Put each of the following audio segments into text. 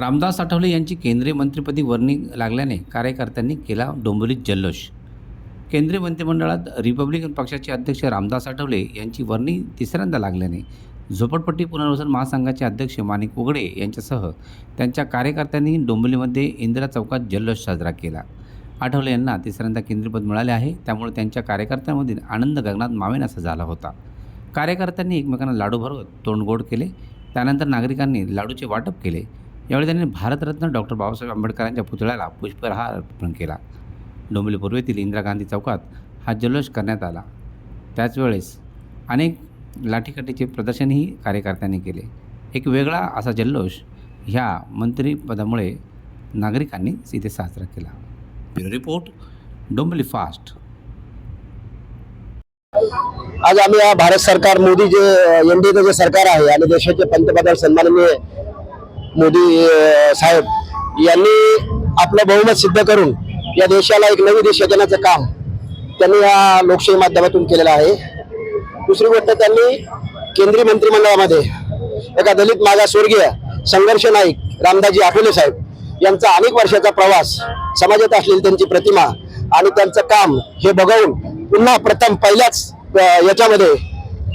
रामदास आठवले यांची केंद्रीय मंत्रिपदी वर्णी लागल्याने कार्यकर्त्यांनी केला डोंबिवलीत जल्लोष. केंद्रीय मंत्रिमंडळात रिपब्लिकन पक्षाचे अध्यक्ष रामदास आठवले यांची वर्णी तिसऱ्यांदा लागल्याने झोपडपट्टी पुनर्वसन महासंघाचे अध्यक्ष माणिक उघडे यांच्यासह त्यांच्या कार्यकर्त्यांनी डोंबिवलीमध्ये इंदिरा चौकात जल्लोष साजरा केला. आठवले यांना तिसऱ्यांदा केंद्रीयपद मिळाले आहे त्यामुळे त्यांच्या कार्यकर्त्यांमधील आनंद गगनात मावेनासा झाला होता. कार्यकर्त्यांनी एकमेकांना लाडू भरवत तोंडगोड केले त्यानंतर नागरिकांनी लाडूचे वाटप केले. यावेळी त्यांनी भारतरत्न डॉक्टर बाबासाहेब आंबेडकरांच्या पुतळ्याला पुष्पहार अर्पण केला. डोंबिवली पूर्वेतील इंदिरा गांधी चौकात हा जल्लोष करण्यात आला. त्याचवेळेस अनेक लाठीकाठीचे प्रदर्शनही कार्यकर्त्यांनी केले. एक वेगळा असा जल्लोष ह्या मंत्रिपदामुळे नागरिकांनी इथे साजरा केला. Bureau report Dombivli fast. आज आम्ही या भारत सरकार मोदी जे एनडीएचं जे सरकार आहे आणि देशाचे पंतप्रधान सन्माननीय मोदी साहेब यांनी आपलं बहुमत सिद्ध करून या देशाला एक नवी दिशा देण्याचं काम त्यांनी या लोकशाही माध्यमातून केलेलं आहे. दुसरी गोष्ट त्यांनी केंद्रीय मंत्रिमंडळामध्ये एका दलित मागासवर्गीय संघर्ष नाईक रामदाजी आठवले साहेब यांचा अनेक वर्षाचा प्रवास समाजात असलेली त्यांची प्रतिमा आणि त्यांचं काम हे बघून पुन्हा प्रथम पहिल्याच याच्यामध्ये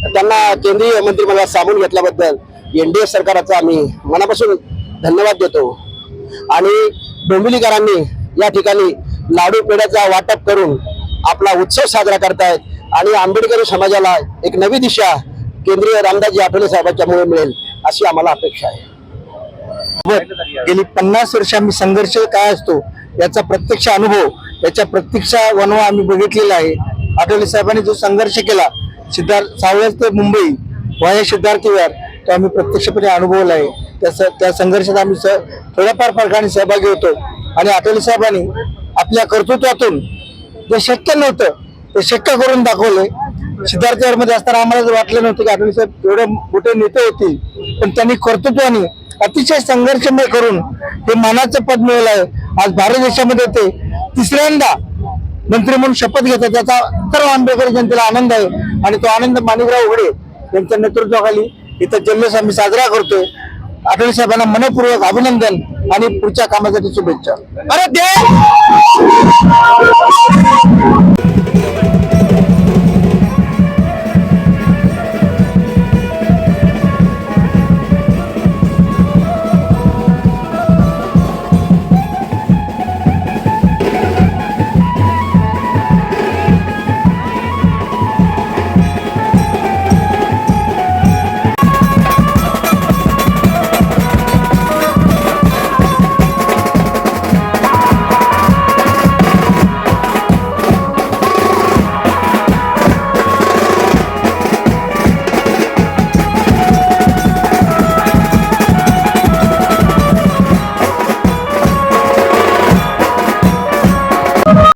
त्यांना केंद्रीय मंत्रिमंडळात सामून घेतल्याबद्दल एन डी ए सरकारचा आम्ही मनापासून धन्यवाद देतो. आणि डोंबिवलीकरांनी या ठिकाणी लाडू पेढ्याचा वाटप करून आपला उत्सव साजरा करतायत आणि आंबेडकरी समाजाला एक नवी दिशा केंद्रीय रामदासजी आठवले साहेबांच्यामुळे मिळेल अशी आम्हाला अपेक्षा आहे. गेली पन्नास वर्ष आम्ही संघर्ष काय असतो याचा प्रत्यक्ष अनुभव याच्या प्रत्यक्ष वनवा आम्ही बघितलेला आहे. आठवले साहेबांनी जो संघर्ष केला सिद्धार्थ सावळज ते मुंबई वाया सिद्धार्थ विहार तो आम्ही प्रत्यक्षपणे अनुभवला आहे. त्या त्या संघर्षात आम्ही स थोड्याफार फरकाने सहभागी होतो. आणि अटोले साहेबांनी आपल्या कर्तृत्वातून जे शक्य नव्हतं ते शक्य करून दाखवले. सिद्धार्थमध्ये असताना आम्हाला जर वाटलं नव्हतं की अटोले साहेब एवढे मोठे नेते होतील पण त्यांनी कर्तृत्वाने अतिशय संघर्षमय करून हे मानाचं पद मिळवलं आहे. आज भारत देशामध्ये ते तिसऱ्यांदा मंत्री म्हणून शपथ घेतात त्याचा सर्व आंबेडकरी जनतेला आनंद आहे. आणि तो आनंद माणिकराव उघडे यांच्या नेतृत्वाखाली इथं जल्लोष आम्ही साजरा करतोय. आठवले साहेबांना मनपूर्वक अभिनंदन आणि पुढच्या कामासाठी शुभेच्छा. अरे दे!